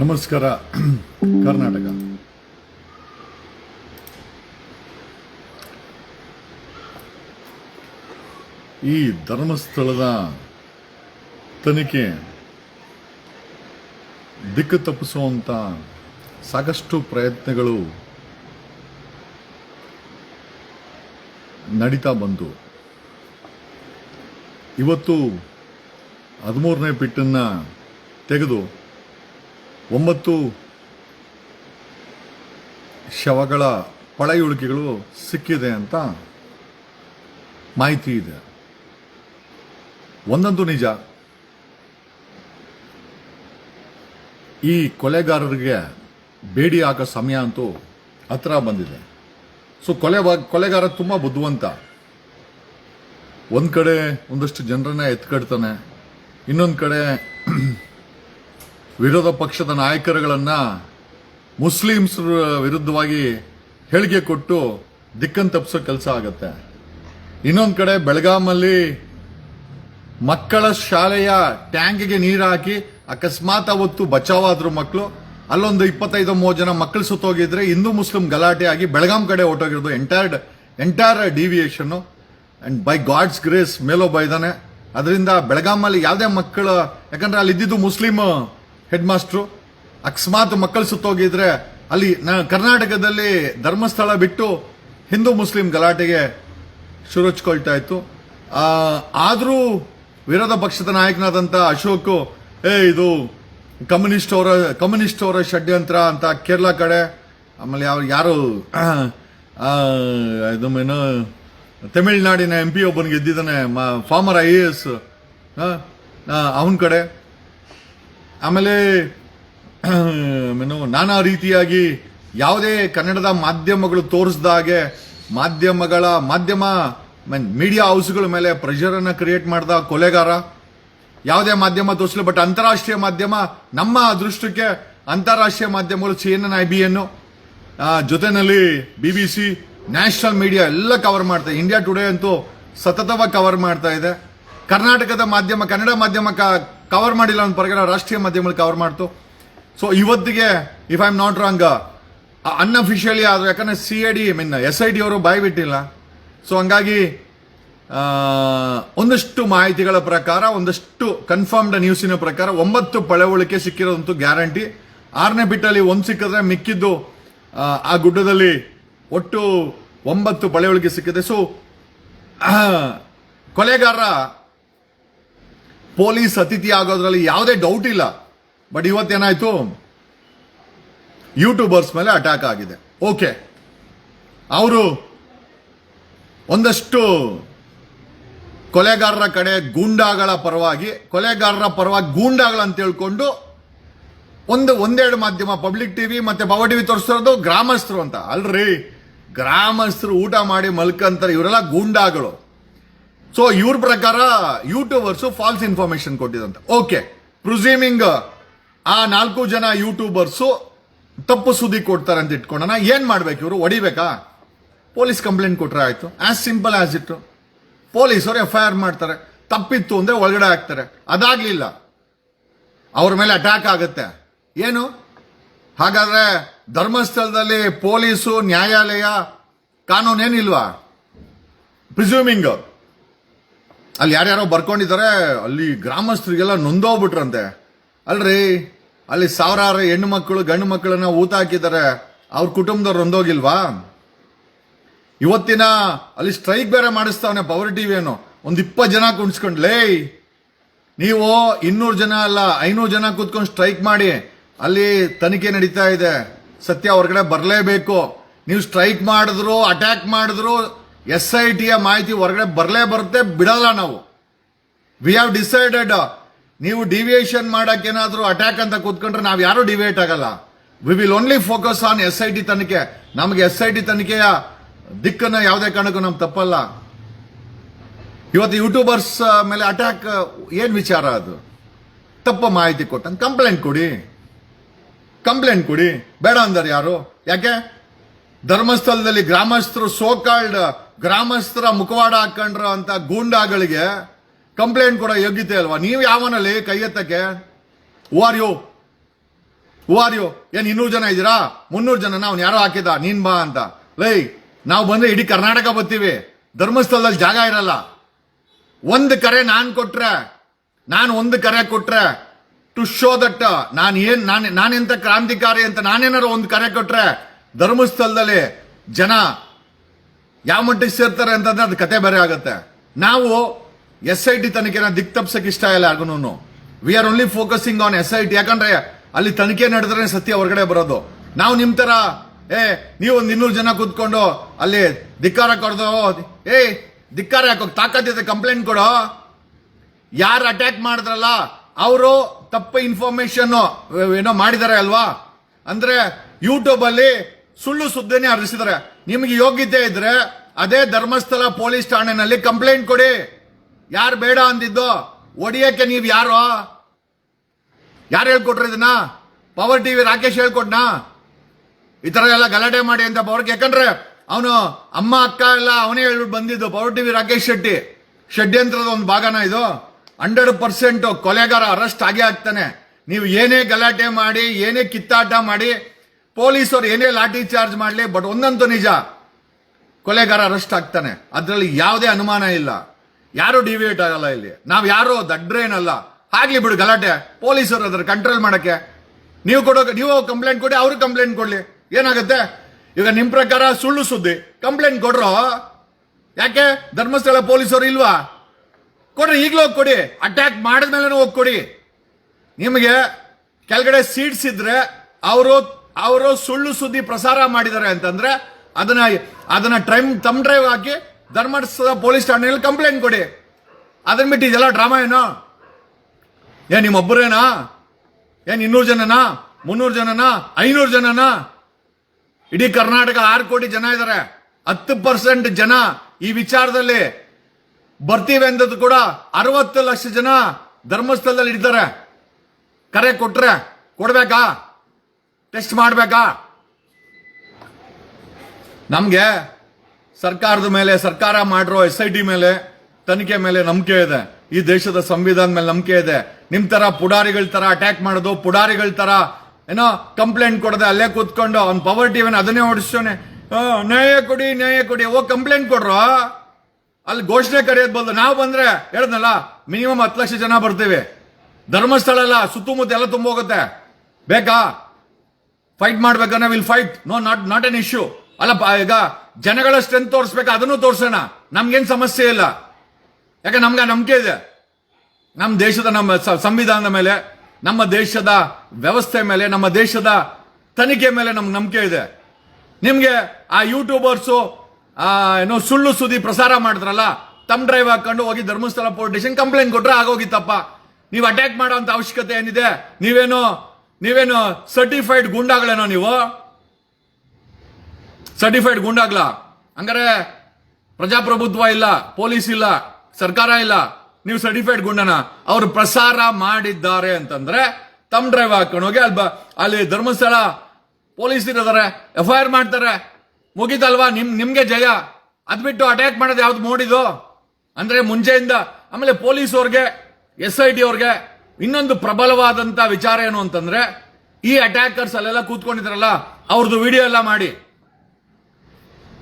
ನಮಸ್ಕಾರ, ಕರ್ನಾಟಕ. ಈ ಧರ್ಮಸ್ಥಳದ ತನಿಖೆ ದಿಕ್ಕು ತಪ್ಪಿಸುವಂತ ಸಾಕಷ್ಟು ಪ್ರಯತ್ನಗಳು ನಡೀತಾ ಬಂತು ಇವತ್ತು ಹದಿಮೂರನೇ ಪಿಟ್ಟನ್ನ ತೆಗೆದು ಒಂಬತ್ತು ಶವಗಳ ಪಳೆಯುಳಿಕೆಗಳು ಸಿಕ್ಕಿದೆ ಅಂತ ಮಾಹಿತಿ ಇದೆ. ಒಂದೊಂದು ನಿಜ. ಈ ಕೊಲೆಗಾರರಿಗೆ ಬೇಡಿ ಹಾಕೋ ಸಮಯ ಅಂತೂ ಹತ್ರ ಬಂದಿದೆ. ಸೊ ಕೊಲೆ ಕೊಲೆಗಾರ ತುಂಬ ಬುದ್ಧಿವಂತ. ಒಂದು ಕಡೆ ಒಂದಷ್ಟು ಜನರನ್ನ ಎತ್ಕಡ್ತಾನೆ ಇನ್ನೊಂದು ಕಡೆ ವಿರೋಧ ಪಕ್ಷದ ನಾಯಕರುಗಳನ್ನ ಮುಸ್ಲಿಮ್ಸ್ ವಿರುದ್ಧವಾಗಿ ಹೇಳಿಕೆ ಕೊಟ್ಟು ದಿಕ್ಕನ್ನು ತಪ್ಪಿಸೋ ಕೆಲಸ ಆಗತ್ತೆ. ಇನ್ನೊಂದು ಕಡೆ ಬೆಳಗಾಮಲ್ಲಿ ಮಕ್ಕಳ ಶಾಲೆಯ ಟ್ಯಾಂಕ್ಗೆ ನೀರು ಹಾಕಿ ಅಕಸ್ಮಾತ್ ಅವತ್ತು ಬಚಾವಾದ್ರು ಮಕ್ಕಳು ಅಲ್ಲೊಂದು ಇಪ್ಪತ್ತೈದು ಮೂವತ್ತು ಜನ ಮಕ್ಕಳು ಸುತ್ತೋಗಿದ್ರೆ ಹಿಂದೂ ಮುಸ್ಲಿಂ ಗಲಾಟೆ ಆಗಿ ಬೆಳಗಾಂ ಕಡೆ ಹೊಟ್ಟೋಗಿರೋದು entire entire deviation and by God's grace ಮೇಲೋ ಇದ್ದಾನೆ. ಅದರಿಂದ ಬೆಳಗಾಮಲ್ಲಿ ಯಾವುದೇ ಮಕ್ಕಳು, ಯಾಕಂದ್ರೆ ಅಲ್ಲಿ ಇದ್ದಿದ್ದು ಮುಸ್ಲಿಂ ಹೆಡ್ ಮಾಸ್ಟ್ರು ಅಕಸ್ಮಾತ್ ಮಕ್ಕಳು ಸುತ್ತೋಗಿದ್ರೆ ಅಲ್ಲಿ ಕರ್ನಾಟಕದಲ್ಲಿ ಧರ್ಮಸ್ಥಳ ಬಿಟ್ಟು ಹಿಂದೂ ಮುಸ್ಲಿಂ ಗಲಾಟೆಗೆ ಶುರುಚ್ಕೊಳ್ತಾ ಇತ್ತು. ಆದರೂ ವಿರೋಧ ಪಕ್ಷದ ನಾಯಕನಾದಂಥ ಅಶೋಕ್ ಏ ಇದು ಕಮ್ಯುನಿಸ್ಟ್ ಅವರ ಕಮ್ಯುನಿಸ್ಟ್ ಅವರ ಷಡ್ಯಂತ್ರ ಅಂತ ಕೇರಳ ಕಡೆ. ಆಮೇಲೆ ಯಾರು? ಆ, ಇದು ಏನು ತಮಿಳ್ನಾಡಿನ ಎಂ ಪಿ ಒಬ್ಬನಿಗೆ ಗೆದ್ದಿದ್ದಾನೆ ಫಾರ್ಮರ್ ಐ ಎ ಎಸ್ ಅವನ ಕಡೆ. ಆಮೇಲೆ ಏನು ನಾನಾ ರೀತಿಯಾಗಿ ಯಾವುದೇ ಕನ್ನಡದ ಮಾಧ್ಯಮಗಳು ತೋರಿಸ್ದ ಹಾಗೆ ಮಾಧ್ಯಮಗಳ ಮಾಧ್ಯಮ ಮೀಡಿಯಾ ಹೌಸ್ಗಳ ಮೇಲೆ ಪ್ರೆಷರನ್ನು ಕ್ರಿಯೇಟ್ ಮಾಡಿದ ಕೊಲೆಗಾರ. ಯಾವುದೇ ಮಾಧ್ಯಮ ತೋರಿಸಲಿ ಬಟ್ ಅಂತಾರಾಷ್ಟ್ರೀಯ ಮಾಧ್ಯಮ ನಮ್ಮ ಅದೃಷ್ಟಕ್ಕೆ ಅಂತಾರಾಷ್ಟ್ರೀಯ ಮಾಧ್ಯಮಗಳು C N N, I B N ಜೊತೆನಲ್ಲಿ B B C, national media ಎಲ್ಲ ಕವರ್ ಮಾಡ್ತಾ ಇಂಡಿಯಾ ಟುಡೇ ಅಂತೂ ಸತತವಾಗಿ ಕವರ್ ಮಾಡ್ತಾ ಇದೆ. ಕರ್ನಾಟಕದ ಮಾಧ್ಯಮ, ಕನ್ನಡ ಮಾಧ್ಯಮ ಕವರ್ ಮಾಡಿಲ್ಲ ಅಂತ ಪರಗಡ ರಾಷ್ಟ್ರೀಯ ಮಾಧ್ಯಮಗಳು ಕವರ್ ಮಾಡ್ತು. ಸೊ ಇವತ್ತಿಗೆ if I am not wrong unofficially ಆದರೂ ಯಾಕಂದರೆ C I D mean S I D ಅವರು ಬಾಯಿ ಬಿಟ್ಟಿಲ್ಲ ಸೊ ಹಂಗಾಗಿ ಒಂದಷ್ಟು ಮಾಹಿತಿಗಳ ಪ್ರಕಾರ ಒಂದಷ್ಟು ಕನ್ಫರ್ಮ್ಡ್ ನ್ಯೂಸಿನ ಪ್ರಕಾರ ಒಂಬತ್ತು ಪಳೆವಳಿಕೆ ಸಿಕ್ಕಿರೋದಂತೂ ಗ್ಯಾರಂಟಿ ಆರನೇ ಬಿಟ್ಟಲ್ಲಿ ಒಂದು ಸಿಕ್ಕಿದ್ರೆ ಮಿಕ್ಕಿದ್ದು ಆ, ಆ ಗುಡ್ಡದಲ್ಲಿ ಒಟ್ಟು ಒಂಬತ್ತು ಪಳೆವಳಿಕೆ ಸಿಕ್ಕಿದೆ. ಸೊ ಕೊಲೆಗಾರ ಪೊಲೀಸ್ ಅತಿಥಿ ಆಗೋದ್ರಲ್ಲಿ ಯಾವುದೇ ಡೌಟ್ ಇಲ್ಲ. ಬಟ್ ಇವತ್ತೇನಾಯ್ತು? ಯೂಟ್ಯೂಬರ್ಸ್ ಮೇಲೆ ಅಟ್ಯಾಕ್ ಆಗಿದೆ. ಓಕೆ ಅವರು ಒಂದಷ್ಟು ಕೊಲೆಗಾರರ ಕಡೆ ಗೂಂಡಾಗಳ ಪರವಾಗಿ, ಕೊಲೆಗಾರರ ಪರವಾಗಿ ಗೂಂಡಾಗಳಂತ ಹೇಳ್ಕೊಂಡು ಒಂದು ಒಂದೆರಡು ಮಾಧ್ಯಮ ಪಬ್ಲಿಕ್ ಟಿವಿ ಮತ್ತೆ ಪವರ್ ಟಿವಿ ತೋರಿಸ್ತಿರೋದು ಗ್ರಾಮಸ್ಥರು ಅಂತ. ಅಲ್ರಿ, ಗ್ರಾಮಸ್ಥರು ಊಟ ಮಾಡಿ ಮಲ್ಕಂತಾರೆ. ಇವರೆಲ್ಲ ಗೂಂಡಾಗಳು. ಸೊ ಇವ್ರ ಪ್ರಕಾರ ಯೂಟ್ಯೂಬರ್ಸ್ ಫಾಲ್ಸ್ ಇನ್ಫಾರ್ಮೇಶನ್ ಕೊಟ್ಟಿದಂತೆ. ಓಕೆ ಪ್ರುಸೀಮಿಂಗ್ ಆ ನಾಲ್ಕು ಜನ ಯೂಟ್ಯೂಬರ್ಸ್ ತಪ್ಪು ಸುದ್ದಿ ಕೊಡ್ತಾರೆ ಅಂತ ಇಟ್ಕೊಂಡನ, ಏನು ಮಾಡ್ಬೇಕು ಇವರು? ಹೊಡಿಬೇಕಾ? ಪೊಲೀಸ್ ಕಂಪ್ಲೇಂಟ್ ಕೊಟ್ಟರೆ ಆಯಿತು. ಆಸ್ ಸಿಂಪಲ್ ಆಸ್ ಇಟ್ಟು ಪೊಲೀಸರು ಎಫ್ ಐ ಆರ್ ಮಾಡ್ತಾರೆ. ತಪ್ಪಿತ್ತು ಅಂದ್ರೆ ಒಳಗಡೆ ಹಾಕ್ತಾರೆ. ಅದಾಗ್ಲಿಲ್ಲ. ಅವ್ರ ಮೇಲೆ ಅಟ್ಯಾಕ್ ಆಗುತ್ತೆ. ಏನು? ಹಾಗಾದ್ರೆ ಧರ್ಮಸ್ಥಳದಲ್ಲಿ ಪೊಲೀಸು, ನ್ಯಾಯಾಲಯ, ಕಾನೂನೇನಿಲ್ವಾ? ಪ್ರಿಸ್ಯೂಮಿಂಗ್ ಅಲ್ಲಿ ಯಾರ್ಯಾರೋ ಬರ್ಕೊಂಡಿದ್ದಾರೆ, ಅಲ್ಲಿ ಗ್ರಾಮಸ್ಥರಿಗೆಲ್ಲ ನೊಂದೋಗ್ಬಿಟ್ರಂತೆ. ಅಲ್ರಿ, ಅಲ್ಲಿ ಸಾವಿರಾರು ಹೆಣ್ಣು ಮಕ್ಕಳು, ಗಂಡು ಮಕ್ಕಳನ್ನ ಊತ ಹಾಕಿದ್ದಾರೆ. ಅವ್ರ ಕುಟುಂಬದವ್ರು ನೊಂದೋಗಿಲ್ವಾ? ಇವತ್ತಿನ ಅಲ್ಲಿ ಸ್ಟ್ರೈಕ್ ಬೇರೆ ಮಾಡಿಸ್ತಾವನೆ ಪವರ್ ಟಿವೇನೋ ಒಂದು ಇಪ್ಪತ್ತು ಜನ ಕುಣಿಸ್ಕೊಂಡ್ಲೇ ನೀವು ಇನ್ನೂರು ಜನ ಅಲ್ಲ, ಐನೂರು ಜನ ಕೂತ್ಕೊಂಡು ಸ್ಟ್ರೈಕ್ ಮಾಡಿ. ಅಲ್ಲಿ ತನಿಖೆ ನಡೀತಾ ಇದೆ. ಸತ್ಯ ಹೊರಗಡೆ ಬರಲೇಬೇಕು. ನೀವು ಸ್ಟ್ರೈಕ್ ಮಾಡಿದ್ರು, ಅಟ್ಯಾಕ್ ಮಾಡಿದ್ರು ಎಸ್ ಐ ಟಿಯ ಮಾಹಿತಿ ಹೊರಗಡೆ ಬರಲೇ ಬರುತ್ತೆ, ಬಿಡಲ್ಲ ನಾವು. ವಿ ಹ್ಯಾವ್ ಡಿಸೈಡೆಡ್ ನೀವು ಡಿವಿಯೇಷನ್ ಮಾಡೋಕ್ಕೇನಾದರೂ ಅಟ್ಯಾಕ್ ಅಂತ ಕೂತ್ಕೊಂಡ್ರೆ ನಾವು ಯಾರು ಡಿವೇಟ್ ಆಗಲ್ಲ. We will only focus on S I T ತನಿಖೆ. ನಮಗೆ ಎಸ್ ಐ ಟಿ ತನಿಖೆಯ ದಿಕ್ಕನ್ನು ಯಾವುದೇ ಕಾರಣಕ್ಕೂ ನಮ್ಗೆ ತಪ್ಪಲ್ಲ. ಇವತ್ತು ಯೂಟ್ಯೂಬರ್ಸ್ ಮೇಲೆ ಅಟ್ಯಾಕ್ ಏನು ವಿಚಾರ ಅದು? ತಪ್ಪು ಮಾಹಿತಿ ಕೊಟ್ಟಂಗೆ ಕಂಪ್ಲೇಂಟ್ ಕೊಡಿ. ಕಂಪ್ಲೇಂಟ್ ಕೊಡಿ. ಬೇಡ ಅಂದರು ಯಾರು? ಯಾಕೆ? ಧರ್ಮಸ್ಥಳದಲ್ಲಿ ಗ್ರಾಮಸ್ಥರು ಸೋಕಾಲ್ಡ್ ಗ್ರಾಮಸ್ಥರ ಮುಖವಾಡ ಹಾಕೊಂಡ್ರ ಅಂತ ಗೂಂಡಾಗಳಿಗೆ ಕಂಪ್ಲೇಂಟ್ ಕೊಡೋ ಯೋಗ್ಯತೆ ಅಲ್ವಾ? ನೀವು ಯಾವನಲ್ಲಿ ಕೈ ಎತ್ತಕ್ಕೆ? ಆರ್ ಯು ಆರ್ ಯು ಏನ್ ಇನ್ನೂರು ಜನ ಇದ್ದೀರಾ? ಮುನ್ನೂರು ಜನ ಅವ್ನು ಯಾರೋ ಹಾಕಿದ? ನೀನ್ ಬಾ ಅಂತ. ಲೈ, ನಾವು ಬಂದ್ರೆ ಇಡೀ ಕರ್ನಾಟಕ ಬರ್ತೀವಿ. ಧರ್ಮಸ್ಥಳದಲ್ಲಿ ಜಾಗ ಇರಲ್ಲ. ಒಂದು ಕರೆ ನಾನು ಕೊಟ್ರೆ, ನಾನು ಒಂದು ಕರೆ ಕೊಟ್ರೆ ಟು ಶೋ ದಟ್ ನಾನು ಏನ್, ನಾನು, ನಾನೆಂತ ಕ್ರಾಂತಿಕಾರಿ ಅಂತ ನಾನೇನಾರು ಒಂದು ಕರೆ ಕೊಟ್ರೆ, ಧರ್ಮಸ್ಥಳದಲ್ಲಿ ಜನ ಯಾವ ಮಟ್ಟಿಗೆ ಸೇರ್ತಾರೆ ಅಂತಂದ್ರೆ ಅದು ಕತೆ ಬೇರೆ ಆಗುತ್ತೆ. ನಾವು ಎಸ್ ಐ ಟಿ ತನಿಖೆನ ದಿಕ್ ತಪ್ಸಕ್ಕೆ ಇಷ್ಟ ಇಲ್ಲ ಯಾರಿಗೂ we are only focusing on S I T ಯಾಕಂದ್ರೆ ಅಲ್ಲಿ ತನಿಖೆ ನಡೆದ್ರೆ ಸತ್ಯ ಹೊರಗಡೆ ಬರೋದು. ನಾವು ನಿಮ್ ತರ, ಏ, ನೀವು ಒಂದ್ ಇನ್ನೂರು ಜನ ಕೂತ್ಕೊಂಡು ಅಲ್ಲಿ ಧಿಕ್ಕಾರ ಕೊಡ್ದು, ಏ, ಧಿಕ್ಕಾರ ಯಾಕೋ ತಾಕತ್ತಿದೆ ಕಂಪ್ಲೇಂಟ್ ಕೊಡೋ? ಯಾರು ಅಟ್ಯಾಕ್ ಮಾಡಿದ್ರಲ್ಲ, ಅವರು ತಪ್ಪು ಇನ್ಫಾರ್ಮೇಶನ್ ಏನೋ ಮಾಡಿದ್ದಾರೆ ಅಲ್ವಾ? ಅಂದ್ರೆ ಯೂಟ್ಯೂಬ್ ಅಲ್ಲಿ ಸುಳ್ಳು ಸುದ್ದಿನೇ ಹರಿಸಿದಾರೆ ನಿಮ್ಗೆ ಯೋಗ್ಯತೆ ಇದ್ರೆ ಅದೇ ಧರ್ಮಸ್ಥಳ ಪೊಲೀಸ್ ಠಾಣೆನಲ್ಲಿ ಕಂಪ್ಲೇಂಟ್ ಕೊಡಿ. ಯಾರು ಬೇಡ ಅಂದಿದ್ದು ಒಡಿಯಕ್ಕೆ ನೀವು ಯಾರು? ಯಾರು ಹೇಳ್ಕೊಟ್ರಿ ಇದನ್ನ? ಪವರ್ ಟಿವಿ ರಾಕೇಶ್ ಹೇಳ್ಕೊಟ್ನಾ? ಈ ತರ ಎಲ್ಲ ಗಲಾಟೆ ಮಾಡಿ ಅಂತ ಪವರ್ ಯಾಕಂದ್ರೆ ಅವನು ಅಮ್ಮ, ಅಕ್ಕ ಎಲ್ಲ ಅವನೇ ಹೇಳ್ಬಿಟ್ಟು ಬಂದಿದ್ದು ಪವರ್ ಟಿವಿ ರಾಕೇಶ್ ಶೆಟ್ಟಿ. ಷಡ್ಯಂತ್ರದ ಒಂದು ಭಾಗನ ಇದು. ಹಂಡ್ರೆಡ್ ಪರ್ಸೆಂಟ್ ಕೊಲೆಗಾರ ಅರೆಸ್ಟ್ ಆಗೇ ಆಗ್ತಾನೆ. ನೀವು ಏನೇ ಗಲಾಟೆ ಮಾಡಿ, ಏನೇ ಕಿತ್ತಾಟ ಮಾಡಿ ಪೊಲೀಸರು ಏನೇ ಲಾಠಿ ಚಾರ್ಜ್ ಮಾಡಲಿ, ಬಟ್ ಒಂದಂತೂ ನಿಜ, ಕೊಲೆಗಾರ ಅರೆಸ್ಟ್ ಆಗ್ತಾನೆ. ಅದರಲ್ಲಿ ಯಾವುದೇ ಅನುಮಾನ ಇಲ್ಲ. ಯಾರು ಡಿವಿಯೇಟ್ ಆಗಲ್ಲ ಇಲ್ಲಿ. ನಾವು ಯಾರು, ದಡ್ರೇನಲ್ಲ. ಆಗ್ಲಿ ಬಿಡು ಗಲಾಟೆ. ಪೊಲೀಸರು ಅದ್ರ ಕಂಟ್ರೋಲ್ ಮಾಡಕ್ಕೆ. ನೀವು ಕೊಡೋ, ನೀವು ಕಂಪ್ಲೇಂಟ್ ಕೊಡಿ, ಅವರು ಕಂಪ್ಲೇಂಟ್ ಕೊಡ್ಲಿ. ಏನಾಗುತ್ತೆ? ಈಗ ನಿಮ್ಮ ಪ್ರಕಾರ ಸುಳ್ಳು ಸುದ್ದಿ. ಕಂಪ್ಲೇಂಟ್ ಕೊಡ್ರೋ? ಯಾಕೆ? ಧರ್ಮಸ್ಥಳ ಪೊಲೀಸರು ಇಲ್ವಾ? ಕೊಡ್ರಿ, ಈಗಲೂ ಹೋಗಿ ಕೊಡಿ. ಅಟ್ಯಾಕ್ ಮಾಡಿದ್ಮೇಲೆ ಹೋಗಿ ಕೊಡಿ. ನಿಮಗೆ ಕೆಳಗಡೆ ಸೀಟ್ಸ್ ಇದ್ರೆ, ಅವರು ಅವರು ಸುಳ್ಳು ಸುದ್ದಿ ಪ್ರಸಾರ ಮಾಡಿದ್ದಾರೆ ಅಂತಂದ್ರೆ ಅದನ್ನ ಅದನ್ನ ಟ್ರೈಮ್ ತಮ್ ಡ್ರೈವ್ ಹಾಕಿ ಧರ್ಮಸ್ಥಳ ಪೊಲೀಸ್ ಠಾಣೆಯಲ್ಲಿ ಕಂಪ್ಲೇಂಟ್ ಕೊಡಿ. ಅದನ್ನ ಬಿಟ್ಟು ಇದೆಲ್ಲ ಡ್ರಾಮಾ ಏನೋ? ಏನ್ ನಿಮ್ಮೊಬ್ಬರೇನಾ ಏನ್ ಇನ್ನೂರು ಜನನಾ? ಮುನ್ನೂರು ಜನನಾ? ಐನೂರು ಜನನಾ? ಇಡೀ ಕರ್ನಾಟಕ ಆರು ಕೋಟಿ ಜನ ಇದ್ದಾರೆ ಹತ್ತು ಪರ್ಸೆಂಟ್ ಜನ ಈ ವಿಚಾರದಲ್ಲಿ ಬರ್ತೀವಿ ಅಂದದ್ದು ಕೂಡ ಅರವತ್ತು ಲಕ್ಷ ಜನ ಧರ್ಮಸ್ಥಳದಲ್ಲಿ ಇದ್ದಾರೆ. ಕರೆ ಕೊಟ್ರೆ ಕೊಡ್ಬೇಕಾ? ಟೆಸ್ಟ್ ಮಾಡಬೇಕಾ? ನಮಗೆ ಸರ್ಕಾರದ ಮೇಲೆ, ಸರ್ಕಾರ ಮಾಡಿರೋ ಎಸ್ ಐ ಟಿ ಮೇಲೆ ತನಿಖೆ ಮೇಲೆ ನಂಬಿಕೆ ಇದೆ. ಈ ದೇಶದ ಸಂವಿಧಾನ ಮೇಲೆ ನಂಬಿಕೆ ಇದೆ. ನಿಮ್ ತರ ಪುಡಾರಿಗಳ ತರ ಅಟ್ಯಾಕ್ ಮಾಡೋದು, ಪುಡಾರಿಗಳ ತರ ಏನೋ ಕಂಪ್ಲೇಂಟ್ ಕೊಡದೆ ಅಲ್ಲೇ ಕೂತ್ಕೊಂಡು ಅವ್ನ ಪವರ್ ಟಿವಿನ ಅದನ್ನೇ ಓಡಿಸ್ತಾನೆ ನ್ಯಾಯ ಕೊಡಿ ನ್ಯಾಯ ಕೊಡಿ. ಓ ಕಂಪ್ಲೇಂಟ್ ಕೊಡ್ರ? ಅಲ್ಲಿ ಘೋಷಣೆ ಕರೆಯೋದು ಬಂದು ನಾವು ಬಂದ್ರೆ ಹೇಳ್ದಲ್ಲ ಮಿನಿಮಮ್ ಹತ್ತು ಲಕ್ಷ ಜನ ಬರ್ತೀವಿ. ಧರ್ಮಸ್ಥಳ ಅಲ್ಲ ಸುತ್ತಮುತ್ತ ಎಲ್ಲ ತುಂಬ ಹೋಗುತ್ತೆ ಬೇಕಾ? Fight ಮಾಡ್ಬೇಕನ್ನ will fight no not not an issue ಅಲ್ಲಪ್ಪ ಈಗ ಜನಗಳ ಸ್ಟ್ರೆಂತ್ ತೋರಿಸ್ಬೇಕು, ಅದನ್ನು ತೋರಿಸೋಣ. ನಮ್ಗೇನು ಸಮಸ್ಯೆ ಇಲ್ಲ. ಯಾಕೆ, ನಮ್ಗೆ ನಂಬಿಕೆ ಇದೆ. ನಮ್ಮ ದೇಶದ, ನಮ್ಮ ಸಂವಿಧಾನದ ಮೇಲೆ, ನಮ್ಮ ದೇಶದ ವ್ಯವಸ್ಥೆ ಮೇಲೆ, ನಮ್ಮ ದೇಶದ ತನಿಖೆ ಮೇಲೆ ನಮ್ಗೆ ನಂಬಿಕೆ ಇದೆ. ನಿಮಗೆ ಆ ಯೂಟ್ಯೂಬರ್ಸು ಏನೋ ಸುಳ್ಳು ಸುದ್ದಿ ಪ್ರಸಾರ ಮಾಡಿದ್ರಲ್ಲ ತಮ್ಮ ಡ್ರೈವ್ ಹಾಕೊಂಡು ಹೋಗಿ ಧರ್ಮಸ್ಥಳ ಪೊಲೀಸ್ ಸ್ಟೇಷನ್ ಕಂಪ್ಲೇಂಟ್ ಕೊಟ್ಟರೆ ಆಗೋಗಿತ್ತಪ್ಪ. ನೀವು ಅಟ್ಯಾಕ್ ಮಾಡೋಂತ ಅವಶ್ಯಕತೆ ಏನಿದೆ? ನೀವೇನು ನೀವೇನು ಸರ್ಟಿಫೈಡ್ ಗುಂಡಾಗ್ಲೇನೋ ನೀವು? ಸರ್ಟಿಫೈಡ್ ಗುಂಡಾಗ್ಲ? ಹಂಗಾರೆ ಪ್ರಜಾಪ್ರಭುತ್ವ ಇಲ್ಲ, ಪೊಲೀಸ್ ಇಲ್ಲ, ಸರ್ಕಾರ ಇಲ್ಲ, ನೀವು ಸರ್ಟಿಫೈಡ್ ಗುಂಡನ. ಅವರು ಪ್ರಸಾರ ಮಾಡಿದ್ದಾರೆ ಅಂತಂದ್ರೆ ತಮ್ಮ ಡ್ರೈವ್ ಹಾಕೊಂಡು ಹೋಗಿ ಅಲ್ಲಿ ಅಲ್ಲಿ ಧರ್ಮಸ್ಥಳ ಪೊಲೀಸ್ ಇರೋದಾರೆ ಎಫ್ ಐ ಆರ್ ಮಾಡ್ತಾರೆ. ಮುಗಿತಲ್ವಾ? ನಿಮ್, ನಿಮ್ಗೆ ಜಯ. ಅದ್ ಬಿಟ್ಟು ಅಟ್ಯಾಕ್ ಮಾಡೋದು ಯಾವ್ದು ಮೋಡಿದು? ಅಂದ್ರೆ ಮುಂಚೆಯಿಂದ ಆಮೇಲೆ ಪೊಲೀಸ್ ಅವ್ರಿಗೆ ಎಸ್ ಐ ಟಿ ಅವ್ರಿಗೆ ಇನ್ನೊಂದು ಪ್ರಬಲವಾದಂತ ವಿಚಾರ ಏನು ಅಂತಂದ್ರೆ, ಈ ಅಟ್ಯಾಕರ್ಸ್ ಅಲ್ಲೆಲ್ಲ ಕೂತ್ಕೊಂಡಿದ್ರಲ್ಲ ಅವ್ರದ್ದು ವಿಡಿಯೋ ಎಲ್ಲ ಮಾಡಿ.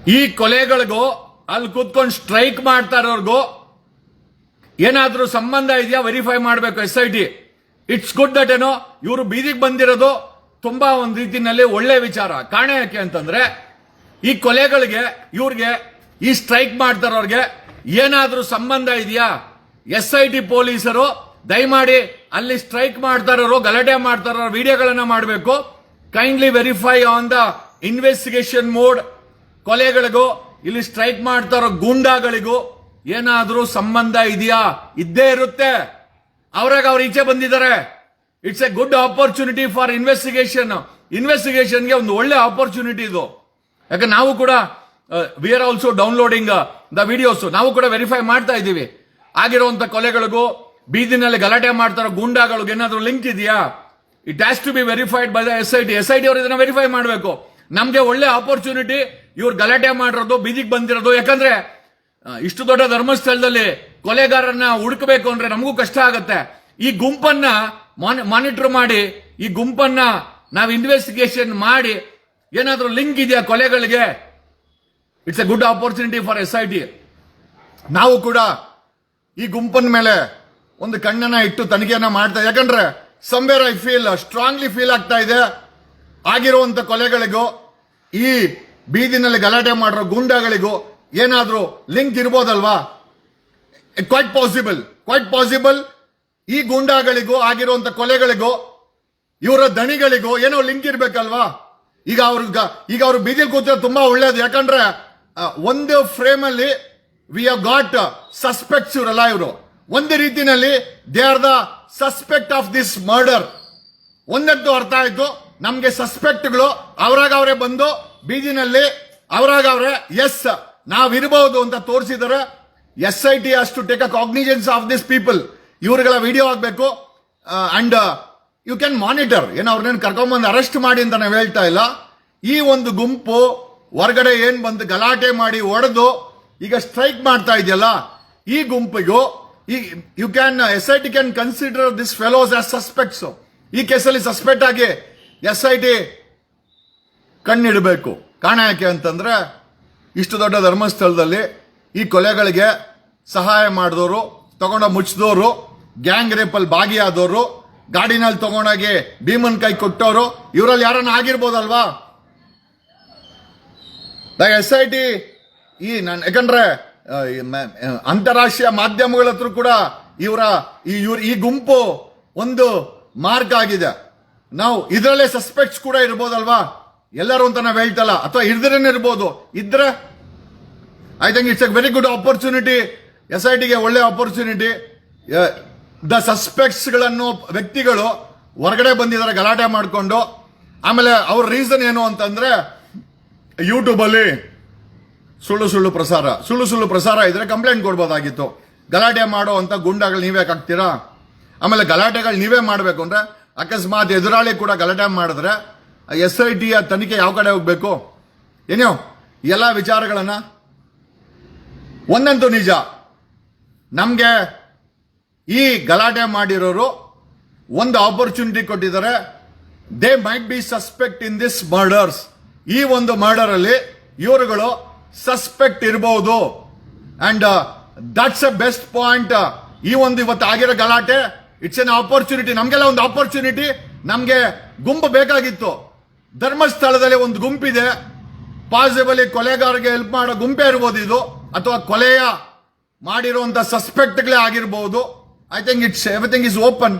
ಈ ಕೊಲೆಗಳಿಗೂ ಅಲ್ಲಿ ಕೂತ್ಕೊಂಡು ಸ್ಟ್ರೈಕ್ ಮಾಡ್ತಾ ಇರೋರ್ಗೂ, ಏನಾದ್ರೂ ಸಂಬಂಧ ಇದೆಯಾ ವೆರಿಫೈ ಮಾಡಬೇಕು S I T it's good that ಏನೋ, ಇವರು ಬೀದಿಗೆ ಬಂದಿರೋದು ತುಂಬಾ ಒಂದು ರೀತಿನಲ್ಲಿ ಒಳ್ಳೆ ವಿಚಾರ. ಕಾರಣ ಯಾಕೆ ಅಂತಂದ್ರೆ, ಈ ಕೊಲೆಗಳಿಗೆ, ಇವ್ರಿಗೆ, ಈ ಸ್ಟ್ರೈಕ್ ಮಾಡ್ತಾರವ್ರಿಗೆ ಏನಾದ್ರೂ ಸಂಬಂಧ ಇದೆಯಾ? ಎಸ್ ಐ ಟಿ ಪೊಲೀಸರು ದಯಮಾಡಿ ಅಲ್ಲಿ ಸ್ಟ್ರೈಕ್ ಮಾಡ್ತಾರೋ, ಗಲಾಟೆ ಮಾಡ್ತಾರೋ, ವಿಡಿಯೋಗಳನ್ನು ಮಾಡಬೇಕು. Kindly verify on the investigation mode ಕೊಲೆಗಳಿಗೂ, ಇಲ್ಲಿ ಸ್ಟ್ರೈಕ್ ಮಾಡ್ತಾರೋ ಗೂಂಡಾಗಳಿಗೂ ಏನಾದರೂ ಸಂಬಂಧ ಇದೆಯಾ? ಇದ್ದೇ ಇರುತ್ತೆ. ಅವ್ರಾಗ ಅವ್ರು ಈಚೆ ಬಂದಿದ್ದಾರೆ. It's a good opportunity for investigation ಇನ್ವೆಸ್ಟಿಗೇಷನ್ಗೆ ಒಂದು ಒಳ್ಳೆ ಆಪರ್ಚುನಿಟಿ ಇದು. ಯಾಕೆ ನಾವು ಕೂಡ we are also downloading the videos ನಾವು ಕೂಡ ವೆರಿಫೈ ಮಾಡ್ತಾ ಇದ್ದೀವಿ. ಆಗಿರುವಂತ ಕೊಲೆಗಳಿಗೂ ಬೀದಿನಲ್ಲಿ ಗಲಾಟೆ ಮಾಡ್ತಾರೋ ಗೂಂಡಾಗಳಿಗೆ ಏನಾದರೂ ಲಿಂಕ್ ಇದೆಯಾ? It has to be verified by the S I T S I T ಅವರು ಇದನ್ನ ವೆರಿಫೈ ಮಾಡಬೇಕು. ನಮಗೆ ಒಳ್ಳೆ ಆಪರ್ಚುನಿಟಿ ಇವ್ರು ಗಲಾಟೆ ಮಾಡಿರೋದು, ಬೀದಿಗೆ ಬಂದಿರೋದು. ಯಾಕಂದ್ರೆ ಇಷ್ಟು ದೊಡ್ಡ ಧರ್ಮಸ್ಥಳದಲ್ಲಿ ಕೊಲೆಗಾರರನ್ನ ಹುಡುಕಬೇಕು ಅಂದ್ರೆ ನಮಗೂ ಕಷ್ಟ ಆಗತ್ತೆ. ಈ ಗುಂಪನ್ನ ಮಾನಿಟರ್ ಮಾಡಿ, ಈ ಗುಂಪನ್ನ ನಾವು ಇನ್ವೆಸ್ಟಿಗೇಷನ್ ಮಾಡಿ, ಏನಾದರೂ ಲಿಂಕ್ ಇದೆಯಾ ಕೊಲೆಗಳಿಗೆ? It's a good opportunity for S I T ನಾವು ಕೂಡ ಈ ಗುಂಪನ ಮೇಲೆ ಒಂದು ಕಣ್ಣನ್ನ ಇಟ್ಟು ತನಿಖೆಯನ್ನ ಮಾಡ್ತಾ ಯಾಕಂದ್ರೆ somewhere I feel strongly feel ಆಗ್ತಾ ಇದೆ. ಆಗಿರುವಂತ ಕೊಲೆಗಳಿಗೂ ಈ ಬೀದಿನಲ್ಲಿ ಗಲಾಟೆ ಮಾಡಿರೋ ಗೂಂಡಾಗಳಿಗೂ ಏನಾದ್ರೂ ಲಿಂಕ್ ಇರ್ಬೋದಲ್ವಾ? ಕ್ವೈಟ್ ಪಾಸಿಬಲ್ ಕ್ವೈಟ್ ಪಾಸಿಬಲ್ ಈ ಗೂಂಡಾಗಳಿಗೂ ಆಗಿರುವಂತ ಕೊಲೆಗಳಿಗೂ ಇವರ ದಣಿಗಳಿಗೂ ಏನೋ ಲಿಂಕ್ ಇರ್ಬೇಕಲ್ವಾ? ಈಗ ಅವ್ರ ಈಗ ಅವ್ರು ಬೀದಿಲಿ ಕೂತಿರೋ ತುಂಬಾ ಒಳ್ಳೇದು. ಯಾಕಂದ್ರೆ ಆ, ಒಂದು ಫ್ರೇಮ್ ಅಲ್ಲಿ ವಿ ಗಾಟ್ ಸಸ್ಪೆಕ್ಟ್ಸ್ ಇವರಲ್ಲ ಇವರು. ಒಂದು ರೀತಿಯಲ್ಲಿ they are the suspect of this murder ಒಂದದ್ದು ಅರ್ಥ ಆಯ್ತು? ನಮಗೆ ಸಸ್ಪೆಕ್ಟ್ಗಳು ಅವರಾಗ ಅವರೇ ಬಂದು ಬೀದಿನಲ್ಲಿ ಅವರಾಗ ಅವರೇ ಎಸ್ ನಾವಿರಬಹುದು ಅಂತ ತೋರಿಸಿದರೆ. ಎಸ್ ಐ ಟಿ ಅಷ್ಟು take a cognizance of this people ಇವರುಗಳ video ಆಗಬೇಕು. ಅಂಡ್ ಯು ಕ್ಯಾನ್ ಮಾನಿಟರ್ ಏನು ಅವ್ರನ್ನೇನು ಕರ್ಕೊಂಬಂದು ಅರೆಸ್ಟ್ ಮಾಡಿ ಅಂತ ನಾವು ಹೇಳ್ತಾ ಇಲ್ಲ. ಈ ಒಂದು ಗುಂಪು ಹೊರಗಡೆ ಏನು ಬಂದು ಗಲಾಟೆ ಮಾಡಿ ಒಡೆದು ಈಗ ಸ್ಟ್ರೈಕ್ ಮಾಡ್ತಾ ಇದೆಯಲ್ಲ, ಈ ಗುಂಪಿಗೂ you can S I T can consider this fellows as suspects ಈ ಕೇಸಲ್ಲಿ ಸಸ್ಪೆಕ್ಟ್ ಆಗಿ ಎಸ್ ಐ ಟಿ ಕಣ್ಣಿಡಬೇಕು. ಕಾರಣ ಯಾಕೆ ಅಂತಂದ್ರೆ, ಇಷ್ಟು ದೊಡ್ಡ ಧರ್ಮಸ್ಥಳದಲ್ಲಿ ಈ ಕೊಲೆಗಳಿಗೆ ಸಹಾಯ ಮಾಡಿದವರು, ತಗೊಂಡ ಮುಚ್ಚಿದವರು ಗ್ಯಾಂಗ್ ರೇಪಲ್ಲಿ ಭಾಗಿಯಾದವರು, ಗಾಡಿನಲ್ಲಿ ತಗೊಂಡೋಗಿ ಭೀಮನ್ ಕೈ ಕೊಟ್ಟವರು, ಇವರಲ್ಲಿ ಯಾರನ್ನ ಆಗಿರ್ಬೋದಲ್ವಾ? ಎಸ್ ಐ ಟಿ ಈ ನಾನು ಯಾಕಂದ್ರೆ ಅಂತಾರಾಷ್ಟ್ರೀಯ ಮಾಧ್ಯಮಗಳ ಹತ್ರ ಕೂಡ ಇವರ, ಈ, ಇವ್ರ ಈ ಗುಂಪು ಒಂದು ಮಾರ್ಕ್ ಆಗಿದೆ. ನಾವು ಇದರಲ್ಲೇ ಸಸ್ಪೆಕ್ಟ್ಸ್ ಕೂಡ ಇರ್ಬೋದಲ್ವಾ? ಎಲ್ಲರೂ ಅಂತ ನಾವು ಹೇಳ್ತಲ್ಲ, ಅಥವಾ ಇರ್ದ್ರೇನೆ ಇರ್ಬೋದು. ಇದ್ರೆ I think it's a very good opportunity S I ಟಿಗೆ ಒಳ್ಳೆ ಆಪರ್ಚುನಿಟಿ ದ ಸಸ್ಪೆಕ್ಟ್ಸ್ಗಳನ್ನು, ವ್ಯಕ್ತಿಗಳು ಹೊರಗಡೆ ಬಂದಿದ್ದಾರೆ, ಗಲಾಟೆ ಮಾಡಿಕೊಂಡು. ಆಮೇಲೆ ಅವ್ರ ರೀಸನ್ ಏನು ಅಂತಂದ್ರೆ ಯೂಟ್ಯೂಬ್ ಅಲ್ಲಿ ಸುಳ್ಳು ಸುಳ್ಳು ಪ್ರಸಾರ, ಸುಳ್ಳು ಸುಳ್ಳು ಪ್ರಸಾರ ಇದ್ರೆ ಕಂಪ್ಲೇಂಟ್ ಕೊಡ್ಬೋದಾಗಿತ್ತು. ಗಲಾಟೆ ಮಾಡೋ ಅಂತ ಗುಂಡಾಗಳು ನೀವೇ ಹಾಕ್ತೀರಾ? ಆಮೇಲೆ ಗಲಾಟೆಗಳು ನೀವೇ ಮಾಡಬೇಕು ಅಂದ್ರೆ ಅಕಸ್ಮಾತ್ ಎದುರಾಳಿ ಕೂಡ ಗಲಾಟೆ ಮಾಡಿದ್ರೆ ಎಸ್ ಐ ಟಿಯ ತನಿಖೆ ಯಾವ ಕಡೆ ಹೋಗ್ಬೇಕು? ಏನೋ ಎಲ್ಲ ವಿಚಾರಗಳನ್ನ? ಒಂದಂತೂ ನಿಜ. ನಮಗೆ ಈ ಗಲಾಟೆ ಮಾಡಿರೋರು ಒಂದು ಆಪರ್ಚುನಿಟಿ ಕೊಟ್ಟಿದ್ದಾರೆ. They might be suspect in this murders ಈ ಒಂದು ಮರ್ಡರ್ ಅಲ್ಲಿ ಇವರುಗಳು ಸಸ್ಪೆಕ್ಟ್ ಇರಬಹುದು and that's a best point ಈ ಒಂದು ಇವತ್ತು ಆಗಿರೋ ಗಲಾಟೆ. ಇಟ್ಸ್ ಎನ್ ಆಪರ್ಚುನಿಟಿ ನಮಗೆಲ್ಲ ಒಂದು ಆಪರ್ಚುನಿಟಿ ನಮಗೆ ಗುಂಪು ಬೇಕಾಗಿತ್ತು. ಧರ್ಮಸ್ಥಳದಲ್ಲಿ ಒಂದು ಗುಂಪಿದೆ. ಪಾಸಿಬಲಿ ಕೊಲೆಗಾರರಿಗೆ ಹೆಲ್ಪ್ ಮಾಡೋ ಗುಂಪೇ ಇರ್ಬೋದು ಇದು. ಅಥವಾ ಕೊಲೆಯ ಮಾಡಿರುವಂತ ಸಸ್ಪೆಕ್ಟ್ಗಳೇ ಆಗಿರ್ಬೋದು. I think it's everything is open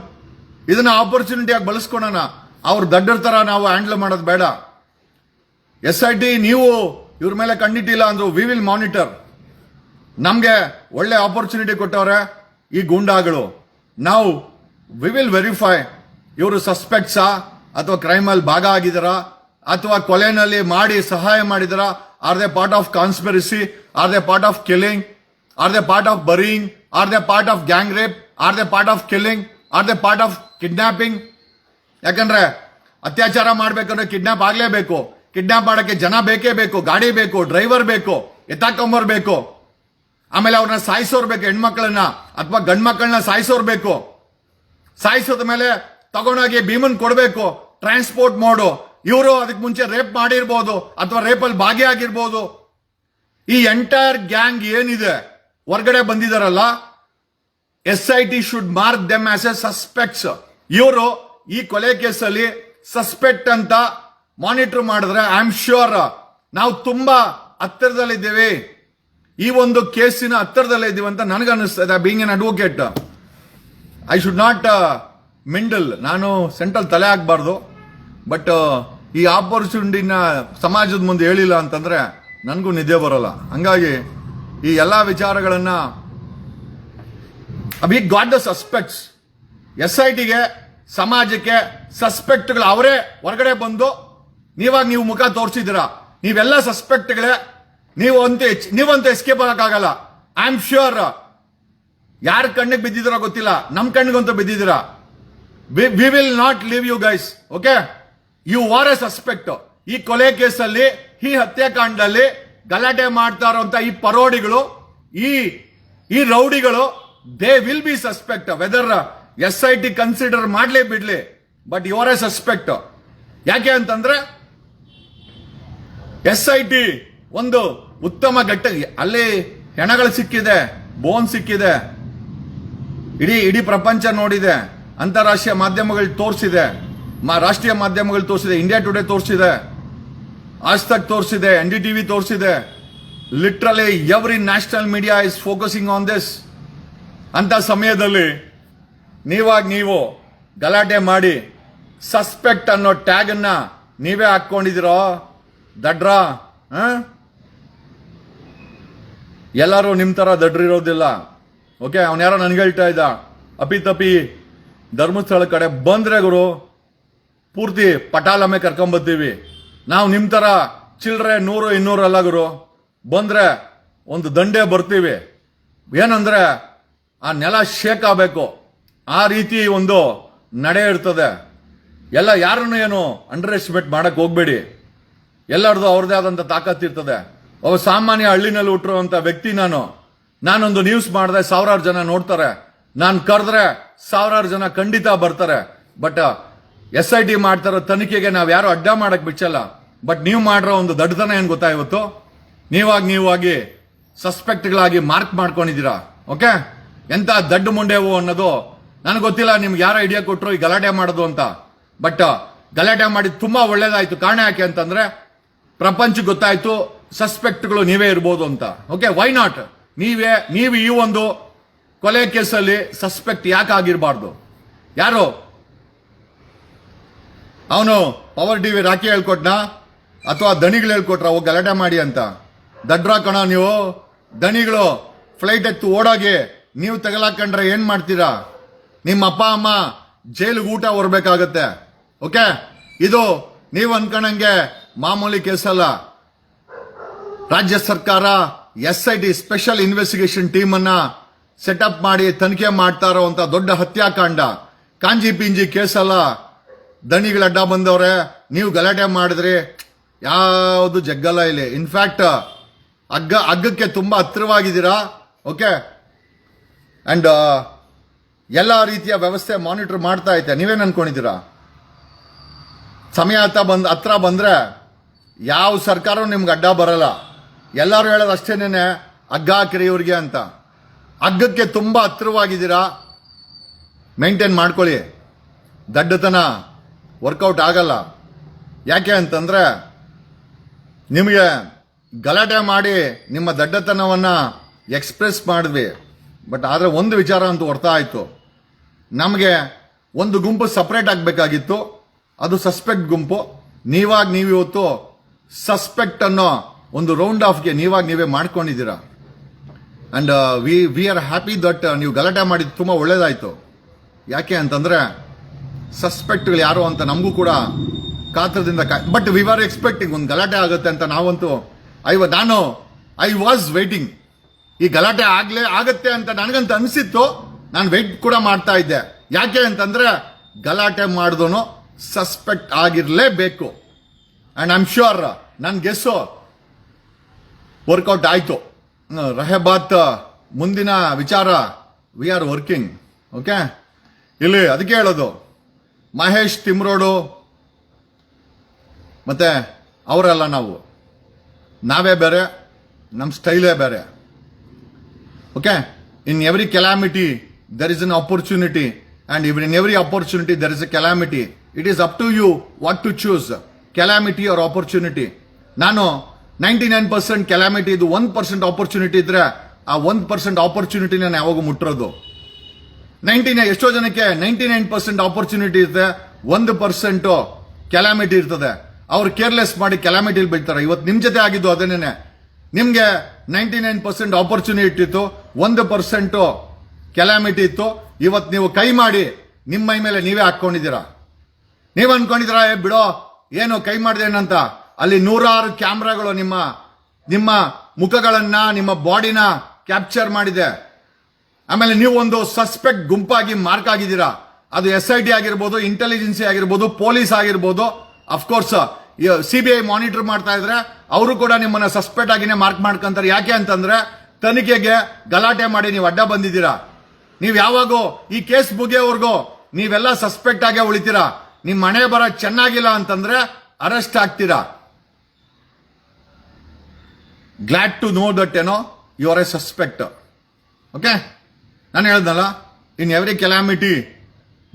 ಇದನ್ನ ಆಪರ್ಚುನಿಟಿಯಾಗಿ ಬಳಸ್ಕೊಳೋಣ. ಅವ್ರು ದಡ್ಡರ ತರ ನಾವು ಹ್ಯಾಂಡಲ್ ಮಾಡೋದು ಬೇಡ. ಎಸ್ ಐ ಟಿ ನೀವು ಇವ್ರ ಮೇಲೆ ಕಣ್ಣಿಟ್ಟಿಲ್ಲ ಅಂದ್ರು ವಿ ವಿಲ್ ಮಾನಿಟರ್ ನಮಗೆ ಒಳ್ಳೆ ಆಪರ್ಚುನಿಟಿ ಕೊಟ್ಟವ್ರೆ ಈ ಗೂಂಡಾಗಳು. ನಾವು ವಿ ವಿಲ್ ವೆರಿಫೈ ಇವರು ಸಸ್ಪೆಕ್ಟ್ಸಾ ಅಥವಾ ಕ್ರೈಮಲ್ಲಿ ಭಾಗ ಆಗಿದಾರಾ, ಅಥವಾ ಕೊಲೆನಲ್ಲಿ ಮಾಡಿ ಸಹಾಯ ಮಾಡಿದಾರಾ are they part of conspiracy are they part of killing are they part of burying are they part of gang rape are they part of killing are they part of kidnapping ಯಾಕಂದ್ರೆ ಅತ್ಯಾಚಾರ ಮಾಡ್ಬೇಕಂದ್ರೆ kidnap ಆಗ್ಲೇಬೇಕು. Kidnap ಮಾಡೋಕ್ಕೆ ಜನ ಬೇಕೇ ಬೇಕು, ಗಾಡಿ ಬೇಕು, driver ಬೇಕು, ಎತ್ತಾಕೊಂಬರ್ ಬೇಕು. ಆಮೇಲೆ ಅವ್ರನ್ನ ಸಾಯಿಸೋರ್ ಬೇಕು, ಹೆಣ್ಮಕ್ಳನ್ನ ಅಥವಾ ಗಂಡ್ ಮಕ್ಕಳನ್ನ ಸಾಯಿಸೋರ್ ಬೇಕು. ಸಾಯಿಸೋದ ಮೇಲೆ ತಗೊಂಡೋಗಿ ಭೀಮನ್ ಕೊಡಬೇಕು, ಟ್ರಾನ್ಸ್ಪೋರ್ಟ್ ಮಾಡು. ಇವರು ಅದಕ್ಕೆ ಮುಂಚೆ ರೇಪ್ ಮಾಡಿರ್ಬೋದು, ಅಥವಾ ರೇಪಲ್ಲಿ ಭಾಗಿಯಾಗಿರ್ಬೋದು. ಈ ಎಂಟೈರ್ ಗ್ಯಾಂಗ್ ಏನಿದೆ, ಹೊರಗಡೆ ಬಂದಿದಾರಲ್ಲ, S I T should mark them as a suspects ಇವರು ಈ ಕೊಲೆ ಕೇಸಲ್ಲಿ ಸಸ್ಪೆಕ್ಟ್ ಅಂತ ಮಾನಿಟರ್ ಮಾಡಿದ್ರೆ ಐ ಆಮ್ ಶ್ಯೂರ್ ನಾವು ತುಂಬಾ ಹತ್ತಿರದಲ್ಲಿದ್ದೇವೆ. ಈ ಒಂದು ಕೇಸಿನ ಹತ್ತಿರದಲ್ಲೇ ಇದ್ದೀವಿ ಅಂತ ನನಗನ್ನಿಸ್ತದೆ being an advocate I should not meddle ನಾನು ಸೆಂಟ್ರಲ್ ತಲೆ ಹಾಕಬಾರ್ದು. ಬಟ್ ಈ ಆಪರ್ಚುನಿಟಿನ ಸಮಾಜದ ಮುಂದೆ ಹೇಳಿಲ್ಲ ಅಂತಂದ್ರೆ ನನಗೂ ನಿದ್ದೆ ಬರಲ್ಲ. ಹಂಗಾಗಿ ಈ ಎಲ್ಲ ವಿಚಾರಗಳನ್ನು we got the suspects S I ಟಿಗೆ ಸಮಾಜಕ್ಕೆ ಸಸ್ಪೆಕ್ಟ್ಗಳು ಅವರೇ ಹೊರಗಡೆ ಬಂದು ನೀವಾಗ ನೀವು ಮುಖ ತೋರಿಸಿದ್ದೀರಾ? ನೀವೆಲ್ಲ ಸಸ್ಪೆಕ್ಟ್ಗಳೇ. ನೀವು ಅಂತ ನೀವಂತ ಎಸ್ಕೇಪ್ ಆಗಕ್ಕಾಗಲ್ಲ. ಐ ಆಮ್ ಶ್ಯೂರ್ ಯಾರ ಕಣ್ಣಿಗೆ ಬಿದ್ದಿದ್ದೀರೋ ಗೊತ್ತಿಲ್ಲ. ನಮ್ಮ ಕಣ್ಣಿಗಂತೂ ಬಿದ್ದಿದ್ದೀರಾ? We will not leave you guys okay you are a suspect ಈ ಕೊಲೆ ಕೇಸಲ್ಲಿ, ಈ ಹತ್ಯಾಕಾಂಡದಲ್ಲಿ ಗಲಾಟೆ ಮಾಡ್ತಾ ಇರುವಂತ ಈ ಪರೋಡಿಗಳು, ಈ ಈ ರೌಡಿಗಳು they will be suspect whether S I T consider ಮಾಡ್ಲೇ ಬಿಡ್ಲಿ but you are a suspect ಯಾಕೆ ಅಂತಂದ್ರೆ ಎಸ್ ಐ ಟಿ, ಒಂದು ಉತ್ತಮ ಘಟ್ಟ. ಅಲ್ಲಿ ಹೆಣಗಳು ಸಿಕ್ಕಿದೆ ಬೋನ್ ಸಿಕ್ಕಿದೆ. ಇಡೀ ಇಡೀ ಪ್ರಪಂಚ ನೋಡಿದೆ. ಅಂತಾರಾಷ್ಟ್ರೀಯ ಮಾಧ್ಯಮಗಳು ತೋರಿಸಿದೆ. ರಾಷ್ಟ್ರೀಯ ಮಾಧ್ಯಮಗಳು ತೋರಿಸಿದೆ. ಇಂಡಿಯಾ ಟುಡೇ ತೋರಿಸಿದೆ. ಆಜ್ ತಕ್ ತೋರಿಸಿದೆ ಎನ್ ಡಿ ಟಿವಿ ತೋರಿಸಿದೆ. Literally every national media is focusing on this ಅಂತ ಸಮಯದಲ್ಲಿ ನೀವಾಗ ನೀವು ಗಲಾಟೆ ಮಾಡಿ ಸಸ್ಪೆಕ್ಟ್ ಅನ್ನೋ ಟ್ಯಾಗ್ ಅನ್ನ ನೀವೇ ಹಾಕೊಂಡಿದಿರೋ ದಡ್ರ? ಎಲ್ಲರೂ ನಿಮ್ಮ ತರ ದಡ್ರಿರೋದಿಲ್ಲ ಓಕೆ ಅವನ್ ಯಾರೋ ನನ್ಗೆ ಹೇಳ್ತಾ ಇದ್ದ. ಅಪಿತಪಿ ಧರ್ಮಸ್ಥಳ ಕಡೆ ಬಂದ್ರೆ ಗುರು, ಪೂರ್ತಿ ಪಟಾಲಮ್ಮೆ ಕರ್ಕೊಂಬರ್ತೀವಿ ನಾವು ನಿಮ್ಮ ತರ ಚಿಲ್ರೆ ನೂರು, ಇನ್ನೂರು ಅಲ್ಲ ಗುರು. ಬಂದ್ರೆ ಒಂದು ದಂಡೆ ಬರ್ತೀವಿ. ಏನಂದ್ರೆ ಆ ನೆಲ ಶೇಕ್ ಆಗಬೇಕು. ಆ ರೀತಿ ಒಂದು ನಡೆ ಇರ್ತದೆ. ಎಲ್ಲ ಯಾರನ್ನು ಏನು ಅಂಡರ್ ಎಸ್ಟಿಮೇಟ್ ಮಾಡಕ್ ಹೋಗ್ಬೇಡಿ. ಎಲ್ಲರದು ಅವ್ರದೇ ಆದಂತ ತಾಕತ್ ಇರ್ತದೆ. ಒಬ್ಬ ಸಾಮಾನ್ಯ ಹಳ್ಳಿನಲ್ಲಿ ಹುಟ್ಟಿರುವಂತ ವ್ಯಕ್ತಿ ನಾನು. ನಾನೊಂದು ನ್ಯೂಸ್ ಮಾಡಿದೆ, ಸಾವಿರಾರು ಜನ ನೋಡ್ತಾರೆ. ನಾನು ಕರೆದ್ರೆ ಸಾವಿರಾರು ಜನ ಖಂಡಿತ ಬರ್ತಾರೆ. ಬಟ್ ಎಸ್ ಐ ಟಿ ಮಾಡ್ತಾರೋ ತನಿಖೆಗೆ ನಾವು ಯಾರು ಅಡ್ಡ ಮಾಡಕ್ ಬಿಚ್ಚಲ್ಲ ಬಟ್ ನೀವು ಮಾಡಿರೋ ಒಂದು ದಡ್ಡತನ ಏನು ಗೊತ್ತಾ ಇವತ್ತು? ನೀವಾಗಿ ನೀವಾಗಿ ಸಸ್ಪೆಕ್ಟ್ಗಳಾಗಿ ಮಾರ್ಕ್ ಮಾಡ್ಕೊಂಡಿದ್ದೀರಾ. ಓಕೆ ಎಂತ ದಡ್ಡ ಮುಂಡೆವು ಅನ್ನೋದು ನನಗೆ ಗೊತ್ತಿಲ್ಲ, ನಿಮ್ಗೆ ಯಾರು ಐಡಿಯಾ ಕೊಟ್ಟರು ಈ ಗಲಾಟೆ ಮಾಡೋದು ಅಂತ. ಬಟ್ ಗಲಾಟೆ ಮಾಡಿದ್ ತುಂಬಾ ಒಳ್ಳೇದಾಯ್ತು. ಕಾರಣ ಯಾಕೆ ಅಂತಂದ್ರೆ ಪ್ರಪಂಚ ಗೊತ್ತಾಯ್ತು ಸಸ್ಪೆಕ್ಟ್ಗಳು ನೀವೇ ಇರ್ಬೋದು ಅಂತ. ಓಕೆ ವೈ ನಾಟ್ ನೀವೇ, ನೀವು ಈ ಒಂದು ಕೊಲೆ ಕೇಸಲ್ಲಿ ಸಸ್ಪೆಕ್ಟ್ ಯಾಕೆ ಆಗಿರಬಾರ್ದು? ಯಾರು? ಅವನು ಪವರ್ ಟಿವಿ ರಾಖಿ ಹೇಳ್ಕೊಟ್ನಾ? ಅಥವಾ ದಣಿಗಳು ಹೇಳ್ಕೊಟ್ರ? ಹೋಗಿ ಗಲಾಟೆ ಮಾಡಿ ಅಂತ. ದಡ್ರ ಕಣ ನೀವು. ದಣಿಗಳು ಫ್ಲೈಟ್ ಎತ್ತು ಓಡಾಗಿ ನೀವು ತಗಲಾಕೊಂಡ್ರೆ ಏನ್ ಮಾಡ್ತೀರಾ? ನಿಮ್ಮ ಅಪ್ಪ, ಅಮ್ಮ ಜೈಲಿಗೆ ಊಟ ಹೊರಬೇಕಾಗತ್ತೆ. ಓಕೆ ಇದು ನೀವು ಅನ್ಕೊಂಡಂಗೆ ಮಾಮೂಲಿ ಕೇಸಲ್ಲ ರಾಜ್ಯ ಸರ್ಕಾರ, S I T special investigation team ಅನ್ನ ಸೆಟಪ್ ಮಾಡಿ ತನಿಖೆ ಮಾಡ್ತಾ ಇರುವಂತ ದೊಡ್ಡ ಹತ್ಯಾಕಾಂಡ. ಕಾಂಜಿ ಪಿಂಜಿ ಕೇಸಲ್ಲ ದಣಿಗಳ ಅಡ್ಡ ಬಂದವ್ರೆ, ನೀವು ಗಲಾಟೆ ಮಾಡಿದ್ರಿ ಯಾವುದು ಜಗ್ಗಲ್ಲ ಇಲ್ಲಿ. ಇನ್ಫ್ಯಾಕ್ಟ್ ಅಗ್ಗ ಅಗ್ಗಕ್ಕೆ ತುಂಬಾ ಹತ್ತಿರವಾಗಿದ್ದೀರಾ? ಓಕೆ ಅಂಡ್ ಎಲ್ಲ ರೀತಿಯ ವ್ಯವಸ್ಥೆ ಮಾನಿಟರ್ ಮಾಡ್ತಾ ಐತೆ ನೀವೇನು ಅನ್ಕೊಂಡಿದ್ದೀರಾ? ಸಮಯ ಹತ್ತ ಬಂದ್, ಹತ್ರ ಬಂದ್ರೆ ಯಾವ ಸರ್ಕಾರ ನಿಮ್ಗೆ ಅಡ್ಡ ಬರಲ್ಲ. ಎಲ್ಲರೂ ಹೇಳೋದು ಅಷ್ಟೇನೇ ಹಗ್ಗ ಹಾಕಿರಿ ಇವ್ರಿಗೆ ಅಂತ. ಹಗ್ಗಕ್ಕೆ ತುಂಬ ಹತ್ತಿರವಾಗಿದ್ದೀರಾ? ಮೇಂಟೈನ್ ಮಾಡ್ಕೊಳ್ಳಿ. ದಡ್ಡತನ ವರ್ಕೌಟ್ ಆಗಲ್ಲ. ಯಾಕೆ ಅಂತಂದರೆ ನಿಮಗೆ ಗಲಾಟೆ ಮಾಡಿ ನಿಮ್ಮ ದಡ್ಡತನವನ್ನು ಎಕ್ಸ್ಪ್ರೆಸ್ ಮಾಡಿದ್ವಿ. ಬಟ್ ಆದರೆ ಒಂದು ವಿಚಾರ ಅಂತೂ ಅರ್ಥ ಆಯಿತು. ನಮಗೆ ಒಂದು ಗುಂಪು ಸಪ್ರೇಟ್ ಆಗಬೇಕಾಗಿತ್ತು. ಅದು ಸಸ್ಪೆಕ್ಟ್ ಗುಂಪು. ನೀವಾಗಿ ನೀವು ಇವತ್ತು ಸಸ್ಪೆಕ್ಟ್ ಅನ್ನೋ ಒಂದು ರೌಂಡ್ ಆಫ್ಗೆ ನೀವಾಗ ನೀವೇ ಮಾಡ್ಕೊಂಡಿದ್ದೀರಾ? And we we are happy that ನೀವು ಗಲಾಟೆ ಮಾಡಿದ್ದು ತುಂಬಾ ಒಳ್ಳೇದಾಯ್ತು. ಯಾಕೆ ಅಂತಂದ್ರೆ ಸಸ್ಪೆಕ್ಟ್ಗಳು ಯಾರು ಅಂತ ನಮಗೂ ಕೂಡ ಕಾತರದಿಂದ ಬಟ್ ವಿ ಆರ್ ಎಕ್ಸ್ಪೆಕ್ಟಿಂಗ್ ಒಂದು ಗಲಾಟೆ ಆಗುತ್ತೆ ಅಂತ ನಾವಂತೂ ಐ ನಾನು ಐ ವಾಸ್ ವೇಟಿಂಗ್ ಈ ಗಲಾಟೆ ಆಗ್ಲೇ ಆಗತ್ತೆ ಅಂತ ನನಗಂತ ಅನಿಸಿತ್ತು. ನಾನು ವೆಯ್ಟ್ ಕೂಡ ಮಾಡ್ತಾ ಇದ್ದೆ. ಯಾಕೆ ಅಂತಂದ್ರೆ, ಗಲಾಟೆ ಮಾಡಿದೋನು ಸಸ್ಪೆಕ್ಟ್ ಆಗಿರ್ಲೇಬೇಕು. ಅಂಡ್ ಐಮ್ ಶ್ಯೂರ್ ನನ್ನ ಗೆಸ್ಸು ವರ್ಕೌಟ್ ಆಯಿತು. ರೆಹಬಾತ್, ಮುಂದಿನ ವಿಚಾರ ವಿ ಆರ್ ವರ್ಕಿಂಗ್ ಓಕೆ ಇಲ್ಲಿ ಅದಕ್ಕೆ ಹೇಳೋದು. ಮಹೇಶ್ ತಿಮ್ರೋಡು, ಮತ್ತು ಅವರೆಲ್ಲ ನಾವು. ನಾವೇ ಬೇರೆ ನಮ್ಮ ಸ್ಟೈಲೇ ಬೇರೆ. Okay in every calamity there is an opportunity and even in every opportunity there is a calamity it is up to you what to choose calamity or opportunity ನಾನು ನೈಂಟಿ ನೈನ್ ಪರ್ಸೆಂಟ್ ಕೆಲಾಮಿಟಿ ಇದು ಒಂದು percent opportunity ಇದ್ರೆ ಆ ಒಂದು percent opportunity ನಾನು ಯಾವಾಗ ಮುಟ್ಟಿರೋದು ninety nine ಎಷ್ಟೋ ಜನಕ್ಕೆ ನೈಂಟಿ ನೈನ್ ಪರ್ಸೆಂಟ್ ಆಪರ್ಚುನಿಟಿ ಇರುತ್ತೆ ಒಂದು ಪರ್ಸೆಂಟು ಕೆಲಾಮಿಟಿ ಇರ್ತದೆ. ಅವ್ರು ಕೇರ್ಲೆಸ್ ಮಾಡಿ ಕೆಲಾಮಿಟಿಲಿ ಬೀಳ್ತಾರೆ. ಇವತ್ತು ನಿಮ್ಮ ಜೊತೆ ಆಗಿದ್ದು ಅದನ್ನೇನೆ. ನಿಮಗೆ ನೈಂಟಿ ನೈನ್ ಪರ್ಸೆಂಟ್ ಆಪರ್ಚುನಿಟಿ ಇತ್ತು, ಒಂದು ಪರ್ಸೆಂಟು ಕೆಲಾಮಿಟಿ ಇತ್ತು. ಇವತ್ತು ನೀವು ಕೈ ಮಾಡಿ, ನಿಮ್ಮ ಮೈ ಮೇಲೆ ನೀವೇ ಹಾಕೊಂಡಿದ್ದೀರಾ? ನೀವ್ ಅನ್ಕೊಂಡಿದ್ದೀರಾ, ಏ ಬಿಡೋ ಏನು ಕೈ ಮಾಡಿದೇನಂತ ಅಲ್ಲಿ ನೂರಾರು ಕ್ಯಾಮ್ರಾಗಳು ನಿಮ್ಮ ನಿಮ್ಮ ಮುಖಗಳನ್ನ, ನಿಮ್ಮ ಬಾಡಿನ ಕ್ಯಾಪ್ಚರ್ ಮಾಡಿದೆ. ಆಮೇಲೆ ನೀವು ಒಂದು ಸಸ್ಪೆಕ್ಟ್ ಗುಂಪಾಗಿ ಮಾರ್ಕ್ ಆಗಿದ್ದೀರಾ? ಅದು ಎಸ್ ಐ ಟಿ ಆಗಿರ್ಬೋದು, ಇಂಟೆಲಿಜೆನ್ಸಿ ಆಗಿರ್ಬೋದು, ಪೊಲೀಸ್ ಆಗಿರ್ಬೋದು of course C B I monitor ಮಾಡ್ತಾ ಇದ್ರೆ ಅವರು ಕೂಡ ನಿಮ್ಮನ್ನ ಸಸ್ಪೆಕ್ಟ್ ಆಗಿನೇ ಮಾರ್ಕ್ ಮಾಡ್ಕೊಂತಾರೆ. ಯಾಕೆ ಅಂತಂದ್ರೆ ತನಿಖೆಗೆ ಗಲಾಟೆ ಮಾಡಿ ನೀವು ಅಡ್ಡ ಬಂದಿದ್ದೀರಾ. ನೀವು ಯಾವಾಗೂ ಈ ಕೇಸ್ ಮುಗಿಯೋವರೆಗೂ ನೀವೆಲ್ಲ ಸಸ್ಪೆಕ್ಟ್ ಆಗೇ ಉಳಿತೀರಾ. ನಿಮ್ ಮನೆ ಬರ ಚೆನ್ನಾಗಿಲ್ಲ ಅಂತಂದ್ರೆ ಅರೆಸ್ಟ್ ಆಗ್ತೀರಾ? ಗ್ಲಾಡ್ ಟು ನೋ ದಟ್ ಏನೋ you are a suspect okay ನಾನು ಹೇಳ್ದಲ್ಲ in every calamity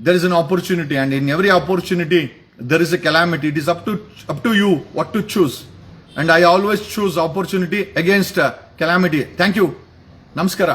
there is an opportunity and in every opportunity there is a calamity it is up to up to you what to choose and I always choose opportunity against calamity thank you ನಮಸ್ಕಾರ